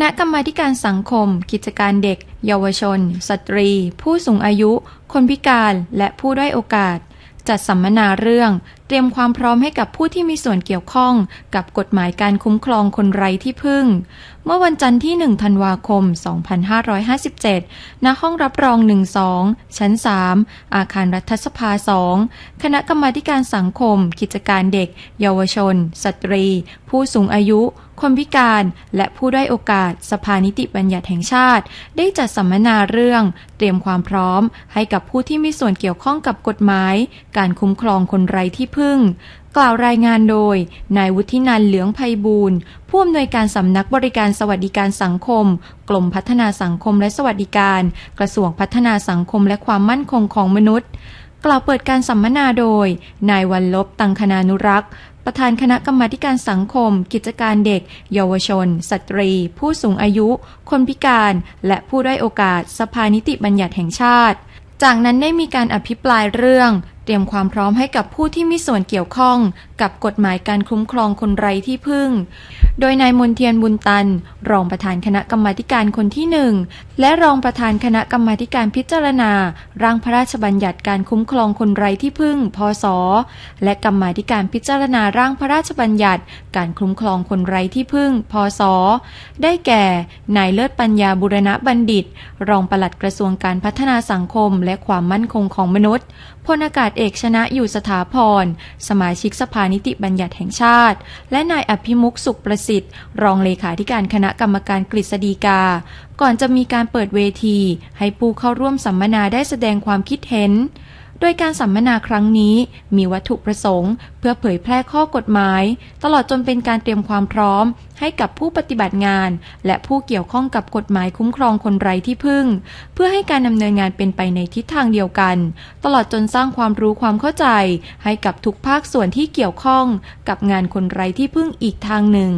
ณะกรรมาการสังคม กิจการเด็ก เยาวชน สตรี ผู้สูงอายุ คนพิการ และผู้ด้อยโอกาส จัดสัมมนาเรื่อง เตรียมความพร้อมให้กับผู้ที่มีส่วนเกี่ยวข้องกับกฎหมายการคุ้มครองคนไร้ที่พึ่ง เมื่อวันจันทร์ที่ 1 ธันวาคม 2557 ณ ห้องรับรอง 12 ชั้น 3 อาคารรัฐสภา 2 คณะกรรมาการสังคม กิจการเด็ก เยาวชน สตรี ผู้สูงอายุ คนพิการ และผู้ด้อยโอกาส สภานิติบัญญัติแห่งชาติ ได้จัดสัมมนาเรื่อง เตรียมความพร้อม ให้กับผู้ที่มีส่วนเกี่ยวข้องกับกฎหมาย การคุ้มครองคนไร้ที่พึ่งกล่าวรายงานโดย นายวุฒินันเหลืองไพบูลย์ผู้อำนวยการสำนักบริการสวัสดิการสังคมกรมพัฒนาสังคมและสวัสดิการ กระทรวงพัฒนาสังคมและความมั่นคงของมนุษย์ กล่าวเปิดการสัมมนาโดย นายวันลบตังคณานุรักษ์ประธานคณะกรรมาการสังคม กิจการเด็ก เยาวชน สตรี ผู้สูงอายุ คนพิการ และผู้ด้อยโอกาส สภานิติบัญญัติแห่งชาติ จากนั้นได้มีการอภิปรายเรื่อง รียมความพร้อมให้กับผู้ที่มีส่วนเกี่ยวข้องกับกฎหมายการคุ้มครองคนไร้ที่พึ่ง โดยนายมนเทียนบุญตัน รองประธานคณะกรรมาการคนที่หนึ่งและรองประธานคณะกรรมาการพิจารณา ร่างพระราชบัญญัติการคุ้มครองคนไร้ที่พึ่ง พศ และกรรมาการพิจารณาร่างพระราชบัญญัติ การคุ้มครองคนไร้ที่พึ่ง พศ ได้แก่ นายเลิศปัญญาบุรณะบัณฑิต รองปลัดกระทรวงการพัฒนาสังคม และความมั่นคงของมนุษย์พลอากาศเอกชนะอยู่สถาพร สมาชิกสภานิติบัญญัติแห่งชาติ และนายอภิมุขสุขประสิทธิ์ รองเลขาธิการคณะกรรมการกฤษฎีกา ก่อนจะมีการเปิดเวที ให้ผู้เข้าร่วมสัมมนาได้แสดงความคิดเห็น โดยการสัมมนาครั้งนี้มีวัตถุประสงค์ เพื่อเผยแพร่ข้อกฎหมาย ตลอดจนเป็นการเตรียมความพร้อม ให้กับผู้ปฏิบัติงาน และผู้เกี่ยวข้องกับกฎหมายคุ้มครองคนไร้ที่พึ่ง เพื่อให้การดำเนินงานเป็นไปในทิศทางเดียวกัน ตลอดจนสร้างความรู้ความเข้าใจ ให้กับทุกภาคส่วนที่เกี่ยวข้อง กับงานคนไร้ที่พึ่งอีกทางหนึ่ง